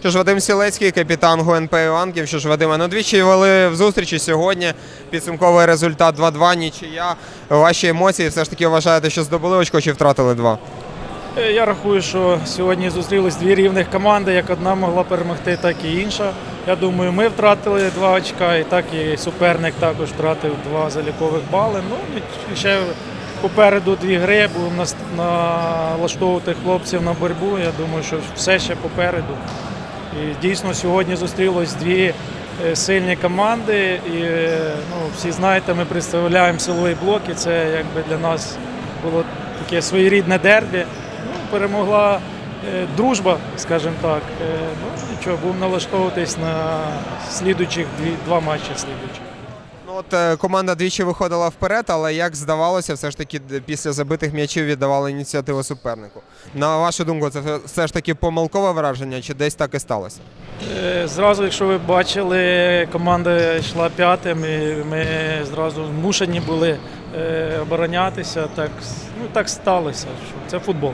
Що ж, Вадим Сілецький, капітан ГУНП Іванків. Що ж, Вадиме, ну двічі вели в зустрічі сьогодні. Підсумковий результат 2-2, нічия. Ваші емоції все ж таки вважаєте, що здобули очко чи втратили два? Е, Я рахую, що сьогодні зустрілись дві рівних команди. Як одна могла перемогти, так і інша. Я думаю, ми втратили два очка, і так і суперник також втратив два залікових бали. Ну ще попереду дві гри, будемо налаштовувати хлопців на боротьбу. Я думаю, що все ще попереду. Дійсно сьогодні зустрілось дві е, сильні команди. І е, ну, всі знаєте, ми представляємо силовий блок, і це якби для нас було таке своєрідне дербі. Ну, перемогла е, дружба, скажімо так. Ну нічого, будемо налаштовуватись на слідуючих дві, два матчі слідуючих. Ну от е, команда двічі виходила вперед, але як здавалося, все ж таки після забитих м'ячів віддавали ініціативу супернику. На вашу думку, це все ж таки помилкове враження, чи десь так і сталося? Е, Зразу, якщо ви бачили, команда йшла п'ятим, і ми зразу змушені були е, оборонятися. Так, ну, так сталося, що це футбол.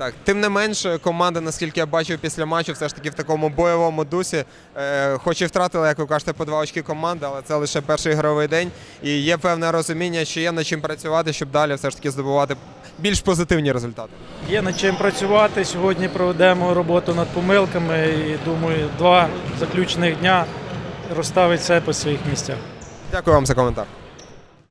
Так, тим не менш, команда, наскільки я бачив після матчу, все ж таки в такому бойовому дусі. Е, хоч і втратили, як ви кажете, по два очки команди, але це лише перший ігровий день. І є певне розуміння, що є над чим працювати, щоб далі все ж таки здобувати більш позитивні результати. Є над чим працювати. Сьогодні проведемо роботу над помилками і думаю, два заключних дня розставить все по своїх місцях. Дякую вам за коментар.